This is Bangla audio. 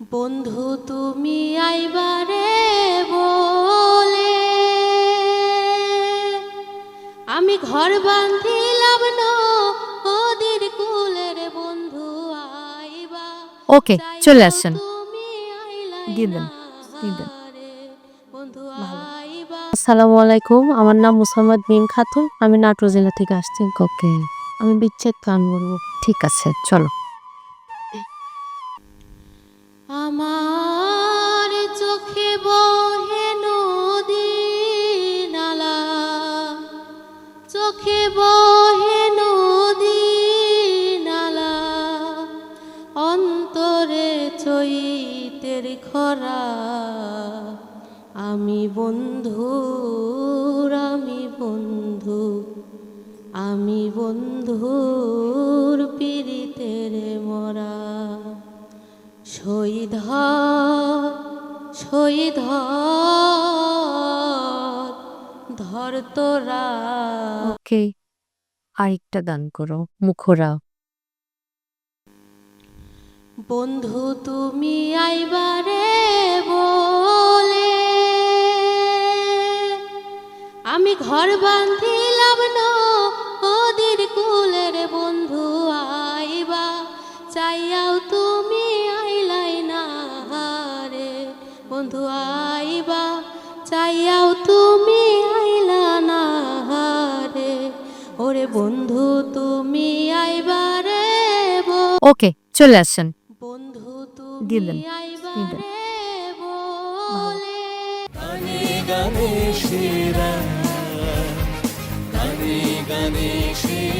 বন্ধু তুমি আইবারে বলে আমি ঘর বান্ধিলাম নদীর কুলের বন্ধু আইবা। ওকে চলে আসছেন দিয়ে দেন, দিয়ে দেন। বন্ধু ভালো। আসসালামু আলাইকুম আমার নাম মুসাম্মদ মিম খাতুন আমি নাটোর জেলা থেকে আসছি ওকে আমি বিচ্ছেদ গান বলব। ঠিক আছে চলো। আমার চোখে বহে নদী নালা। চোখে বহে নদী নালা। অন্তরে চৈতের খরা। আমি বন্ধুর, আমি বন্ধু। আমি বন্ধুর পীড়িতের শহীদ শহীদ ধর তোরা। ওকে আরেকটা গান করো মুখরা। বন্ধু তুমি আইবারে বলে আমি ঘর বান্ধিলাম নদীর কুলের বন্ধু আইবা চাইয়াও তুমি বন্ধু আইবা চাইয়াও তুমি আইলা না রে ওরে বন্ধু তুমি আইবারে বলে ওকে চলে আসছেন বন্ধু তুমি দেন। আইবারে বলে। গানে গানে সেরা গানে গানে সেরা।